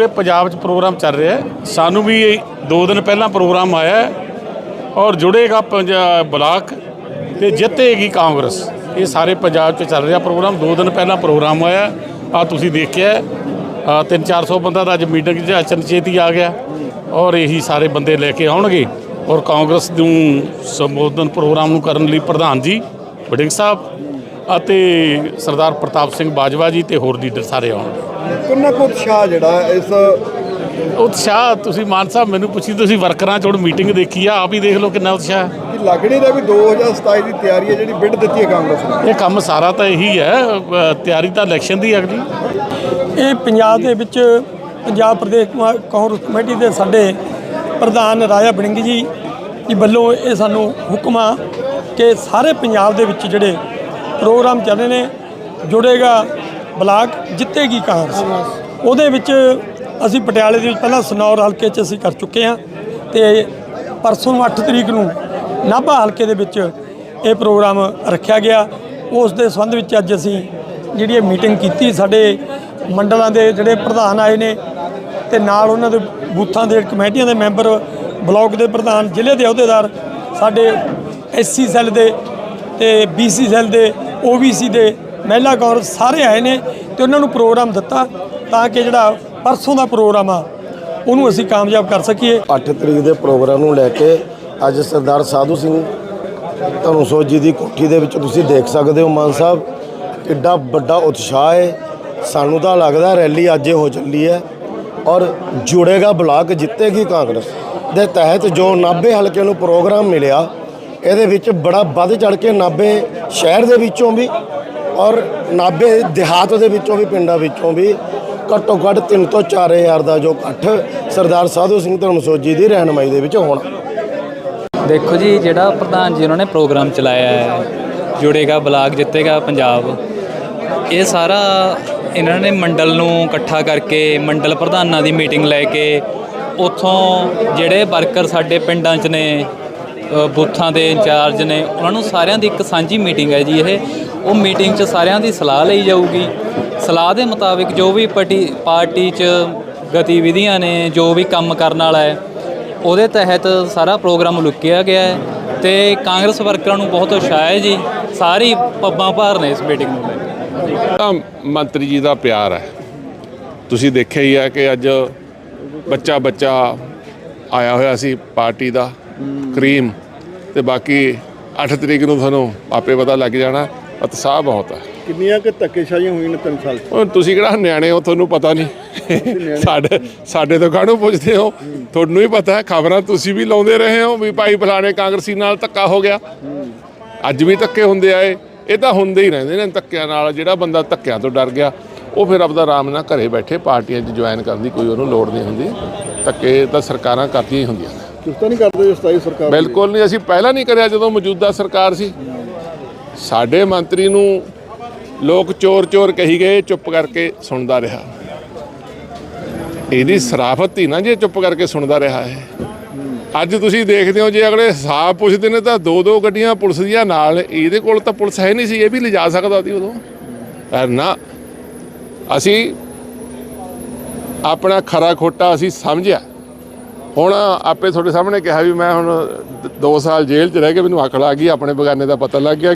ਪੂਰੇ ਪੰਜਾਬ 'ਚ ਪ੍ਰੋਗਰਾਮ ਚੱਲ ਰਿਹਾ ਸਾਨੂੰ ਵੀ 2 ਦਿਨ ਪਹਿਲਾਂ ਪ੍ਰੋਗਰਾਮ ਆਇਆ ਔਰ ਜੁੜੇਗਾ ਪੰਜਾਬ ਬਲਾਕ ਤੇ ਜਿੱਤੇਗੀ ਕਾਂਗਰਸ। ਇਹ ਸਾਰੇ ਪੰਜਾਬ 'ਚ ਚੱਲ ਰਿਹਾ ਪ੍ਰੋਗਰਾਮ। 2 ਦਿਨ ਪਹਿਲਾਂ ਪ੍ਰੋਗਰਾਮ ਆਇਆ। ਆ ਤੁਸੀਂ ਦੇਖਿਆ ਆ 3-400 ਬੰਦਾ ਦਾ ਅੱਜ ਮੀਟਿੰਗ 'ਚ ਅਚਨਚੇਤੀ ਆ ਗਿਆ ਔਰ ਇਹੀ ਸਾਰੇ ਬੰਦੇ ਲੈ ਕੇ ਆਉਣਗੇ। ਔਰ ਕਾਂਗਰਸ ਨੂੰ ਸੰਬੋਧਨ ਪ੍ਰੋਗਰਾਮ ਨੂੰ ਕਰਨ ਲਈ ਪ੍ਰਧਾਨ ਜੀ ਵਡਿੰਗ ਸਾਹਿਬ ਅਤੇ ਸਰਦਾਰ ਪ੍ਰਤਾਪ ਸਿੰਘ ਬਾਜਵਾ ਜੀ ਤੇ ਹੋਰ ਲੀਡਰ ਸਾਰੇ ਆਉਣਗੇ ਕਿੰਨਾ ਕੁ ਉਤਸ਼ਾਹ ਜਿਹੜਾ ਇਸ ਉਤਸ਼ਾਹ ਤੁਸੀਂ ਮਾਨ ਸਾਹਿਬ ਮੈਨੂੰ ਪੁੱਛੀ ਤੁਸੀਂ ਵਰਕਰਾਂ ਚੋਂ ਮੀਟਿੰਗ ਦੇਖੀ ਆ ਆਪ ਹੀ ਦੇਖ ਲਓ ਕਿੰਨਾ ਉਤਸ਼ਾਹ। ਹੈ। ਕਿ ਲੱਗ ਨਹੀਂ ਰਿਹਾ ਵੀ 2027 ਦੀ ਤਿਆਰੀ ਹੈ ਜਿਹੜੀ ਬਿੱਡ ਦਿੱਤੀ ਹੈ ਕਾਂਗਰਸ ਨੇ। ਇਹ ਕੰਮ ਸਾਰਾ ਤਾਂ ਇਹੀ ਹੈ ਤਿਆਰੀ ਤਾਂ ਇਲੈਕਸ਼ਨ ਦੀ ਹੈ ਅਗਲੀ। ਇਹ ਪੰਜਾਬ ਦੇ ਵਿੱਚ ਪੰਜਾਬ ਪ੍ਰਦੇਸ਼ ਕਾਂਗਰਸ ਕਮੇਟੀ ਦੇ ਸਾਡੇ ਪ੍ਰਧਾਨ ਰਾਜਾ ਬੜਿੰਗ ਜੀ ਦੀ ਵੱਲੋਂ ਇਹ ਸਾਨੂੰ ਹੁਕਮ ਆ ਕਿ ਸਾਰੇ ਪੰਜਾਬ ਦੇ ਵਿੱਚ ਜਿਹੜੇ ਪ੍ਰੋਗਰਾਮ ਚੱਲ ਰਹੇ ਨੇ, ਜੁੜੇਗਾ ਬਲਾਕ, ਜਿੱਤੇਗੀ ਕਾਂਗਰਸ। ਉਹਦੇ ਵਿੱਚ ਅਸੀਂ ਪਟਿਆਲੇ ਦੇ ਵਿੱਚ ਪਹਿਲਾਂ ਸਨੌਰ ਹਲਕੇ 'ਚ ਅਸੀਂ ਕਰ ਚੁੱਕੇ ਹਾਂ ਤੇ ਪਰਸੋਂ ਨੂੰ 8 ਤਰੀਕ ਨੂੰ ਨਾਭਾ ਹਲਕੇ ਦੇ ਵਿੱਚ ਇਹ ਪ੍ਰੋਗਰਾਮ ਰੱਖਿਆ ਗਿਆ। ਉਸ ਦੇ ਸੰਬੰਧ ਵਿੱਚ ਅੱਜ ਅਸੀਂ ਜਿਹੜੀ ਇਹ ਮੀਟਿੰਗ ਕੀਤੀ, ਸਾਡੇ ਮੰਡਲਾਂ ਦੇ ਜਿਹੜੇ ਪ੍ਰਧਾਨ ਆਏ ਨੇ ਤੇ ਨਾਲ ਉਹਨਾਂ ਦੇ ਬੂਥਾਂ ਦੇ ਕਮੇਟੀਆਂ ਦੇ ਮੈਂਬਰ, ਬਲਾਕ ਦੇ ਪ੍ਰਧਾਨ, ਜ਼ਿਲ੍ਹੇ ਦੇ ਅਹੁਦੇਦਾਰ, ਸਾਡੇ ਐਸਸੀ ਸੈੱਲ ਦੇ ਤੇ ਬੀਸੀ ਸੈੱਲ ਦੇ ਓਬੀਸੀ ਦੇ ਮਹਿਲਾ ਕਾਂਗਰਸ ਸਾਰੇ ਆਏ ਨੇ ਤੇ ਉਹਨਾਂ ਨੂੰ ਪ੍ਰੋਗਰਾਮ ਦਿੱਤਾ ਤਾਂ ਕਿ ਜਿਹੜਾ ਪਰਸੋਂ ਦਾ ਪ੍ਰੋਗਰਾਮ ਆ, ਉਹਨੂੰ ਅਸੀਂ ਕਾਮਯਾਬ ਕਰ ਸਕੀਏ। 8 ਤਰੀਕ ਦੇ ਪ੍ਰੋਗਰਾਮ ਨੂੰ ਲੈ ਕੇ ਅੱਜ ਸਰਦਾਰ ਸਾਧੂ ਸਿੰਘ ਧਨੁਸੋ ਜੀ ਦੀ ਕੋਠੀ ਦੇ ਵਿੱਚ ਤੁਸੀਂ ਦੇਖ ਸਕਦੇ ਹੋ ਮਾਨ ਸਾਹਿਬ, ਕਿੱਡਾ ਵੱਡਾ ਉਤਸ਼ਾਹ ਹੈ। ਸਾਨੂੰ ਤਾਂ ਲੱਗਦਾ ਰੈਲੀ ਅੱਜ ਹੋ ਚੱਲੀ ਹੈ ਔਰ ਜੁੜੇਗਾ ਬਲਾਕ ਜਿੱਤੇਗੀ ਕਾਂਗਰਸ। ਦੇ ਤਹਿਤ ਜੋ ਨਾਭੇ ਹਲਕੇ ਨੂੰ ਪ੍ਰੋਗਰਾਮ ਮਿਲਿਆ ਇਹਦੇ ਵਿੱਚ ਬੜਾ ਵੱਧ ਚੜ ਕੇ ਨਾਭੇ ਸ਼ਹਿਰ ਦੇ ਵਿੱਚੋਂ ਵੀ ਔਰ ਨਾਭੇ ਦਿਹਾਤ ਦੇ ਵਿੱਚੋਂ ਵੀ, ਪਿੰਡਾਂ ਵਿੱਚੋਂ ਵੀ ਘੱਟੋ ਘੱਟ 3 ਤੋਂ 4000 ਦਾ ਜੋ ਇਕੱਠ ਸਰਦਾਰ ਸਾਧੂ ਸਿੰਘ ਧਰਮਸੋਤ ਜੀ ਦੀ ਰਹਿਨਮਾਈ ਦੇ ਵਿੱਚ ਹੋਣਾ। ਦੇਖੋ ਜੀ, ਜਿਹੜਾ ਪ੍ਰਧਾਨ ਜੀ ਉਹਨਾਂ ਨੇ ਪ੍ਰੋਗਰਾਮ ਚਲਾਇਆ ਹੈ, ਜੁੜੇਗਾ ਬਲਾਕ, ਜਿੱਤੇਗਾ ਪੰਜਾਬ, ਇਹ ਸਾਰਾ ਇਹਨਾਂ ਨੇ ਮੰਡਲ ਨੂੰ ਇਕੱਠਾ ਕਰਕੇ ਮੰਡਲ ਪ੍ਰਧਾਨਾਂ ਦੀ ਮੀਟਿੰਗ ਲੈ ਕੇ ਉੱਥੋਂ ਜਿਹੜੇ ਵਰਕਰ ਸਾਡੇ ਪਿੰਡਾਂ 'ਚ ਨੇ ਬੂਥਾਂ ਦੇ ਇੰਚਾਰਜ ਨੇ, ਉਹਨਾਂ ਨੂੰ ਸਾਰਿਆਂ ਦੀ ਇੱਕ ਸਾਂਝੀ ਮੀਟਿੰਗ ਹੈ ਜੀ ਇਹ। ਉਹ ਮੀਟਿੰਗ 'ਚ ਸਾਰਿਆਂ ਦੀ ਸਲਾਹ ਲਈ ਜਾਊਗੀ। ਸਲਾਹ ਦੇ ਮੁਤਾਬਿਕ ਜੋ ਵੀ ਪਾਰਟੀ ਪਾਰਟੀ 'ਚ ਗਤੀਵਿਧੀਆਂ ਨੇ, ਜੋ ਵੀ ਕੰਮ ਕਰਨ ਵਾਲਾ ਹੈ, ਉਹਦੇ ਤਹਿਤ ਸਾਰਾ ਪ੍ਰੋਗਰਾਮ ਲੁਕਿਆ ਗਿਆ ਹੈ ਤੇ ਕਾਂਗਰਸ ਵਰਕਰਾਂ ਨੂੰ ਬਹੁਤ ਉਤਸ਼ਾਹ ਹੈ ਜੀ। ਸਾਰੀ ਪੱਬਾਂ ਭਾਰ ਨੇ ਇਸ ਮੀਟਿੰਗ ਨੂੰ ਲੈ ਕੇ। ਮੰਤਰੀ ਜੀ ਦਾ ਪਿਆਰ ਹੈ। ਤੁਸੀਂ ਦੇਖਿਆ ਹੀ ਹੈ ਕਿ ਅੱਜ ਬੱਚਾ ਬੱਚਾ ਆਇਆ ਹੋਇਆ ਸੀ ਪਾਰਟੀ ਦਾ। ਕਰੀਮ ਤੇ ਬਾਕੀ 8 ਤਰੀਕ ਨੂੰ ਤੁਹਾਨੂੰ ਆਪੇ ਪਤਾ ਲੱਗ ਜਾਣਾ ਉਤਸ਼ਾਹ ਬਹੁਤ ਹੈ ਕਿੰਨੀਆਂ ਕਿ ਧੱਕੇਸ਼ਾਹੀਆਂ ਹੋਈਆਂ ਨੇ 3 ਸਾਲ ਹੁਣ ਤੁਸੀਂ ਕਿਹੜਾ ਨਿਆਣੇ ਹੋ ਤੁਹਾਨੂੰ ਪਤਾ ਨਹੀਂ। ਸਾਡੇ ਸਾਡੇ ਤੋਂ ਕਾਹਨੂੰ ਪੁੱਛਦੇ ਹੋ? ਤੁਹਾਨੂੰ ਹੀ ਪਤਾ ਹੈ ਖਬਰਾਂ ਤੁਸੀਂ ਵੀ ਲਾਉਂਦੇ ਰਹੇ ਹੋ ਵੀ ਭਾਈ ਫਲਾਣੇ ਕਾਂਗਰਸੀ ਨਾਲ ਧੱਕਾ ਹੋ ਗਿਆ। ਅੱਜ ਵੀ ਧੱਕੇ ਹੁੰਦੇ ਆਏ ਇਹ ਤਾਂ ਹੁੰਦੇ ਹੀ ਰਹਿੰਦੇ ਨੇ ਧੱਕਿਆਂ ਨਾਲ ਜਿਹੜਾ ਬੰਦਾ ਧੱਕਿਆਂ ਤੋਂ ਡਰ ਗਿਆ ਉਹ ਫਿਰ ਆਪਦਾ ਆਰਾਮ ਨਾਲ ਘਰੇ ਬੈਠੇ ਪਾਰਟੀਆਂ 'ਚ ਜੁਆਇਨ ਕਰਨ ਦੀ ਕੋਈ ਉਹਨੂੰ ਲੋੜ ਨਹੀਂ ਹੁੰਦੀ। ਧੱਕੇ ਤਾਂ ਸਰਕਾਰਾਂ ਕਰਦੀਆਂ ਹੀ ਹੁੰਦੀਆਂ ਨੇ ਚੁਸਤਾ ਨਹੀਂ ਕਰਦੇ ਜੋ 27 ਸਰਕਾਰ ਬਿਲਕੁਲ ਨਹੀਂ, ਅਸੀਂ ਪਹਿਲਾਂ ਨਹੀਂ ਕਰਿਆ ਜਦੋਂ ਮੌਜੂਦਾ ਸਰਕਾਰ ਸੀ। ਸਾਡੇ ਮੰਤਰੀ ਨੂੰ ਲੋਕ ਚੋਰ ਚੋਰ ਕਹੀ ਗਏ, ਚੁੱਪ ਕਰਕੇ ਸੁਣਦਾ ਰਿਹਾ। ਇਹਦੀ ਸਰਾਫਤ ਹੀ ਨਾ ਜੇ ਚੁੱਪ ਕਰਕੇ ਸੁਣਦਾ ਰਿਹਾ ਹੈ ਅੱਜ ਤੁਸੀਂ ਦੇਖਦੇ ਹੋ, ਜੇ ਅਗਲੇ ਹਿਸਾਬ ਪੁੱਛਦੇ ਨੇ ਤਾਂ ਦੋ ਦੋ ਗੱਡੀਆਂ ਪੁਲਿਸ ਦੀਆਂ ਨਾਲ ਇਹਦੇ ਕੋਲ ਤਾਂ ਪੁਲਿਸ ਹੈ ਨਹੀਂ ਸੀ, ਇਹ ਵੀ ਲਿਜਾ ਸਕਦਾ ਸੀ ਉਦੋਂ। ਪਰ ਨਾ, ਅਸੀਂ ਆਪਣਾ ਖਰਾ ਖੋਟਾ ਅਸੀਂ ਸਮਝਿਆ। ਹੁਣ ਆਪੇ ਤੁਹਾਡੇ ਸਾਹਮਣੇ ਕਿਹਾ ਵੀ ਮੈਂ ਹੁਣ 2 ਸਾਲ ਜੇਲ੍ਹ 'ਚ ਰਹਿ ਕੇ ਮੈਨੂੰ ਅਕਲ ਆ ਗਈ, ਆਪਣੇ ਬਗਾਨੇ ਦਾ ਪਤਾ ਲੱਗ ਗਿਆ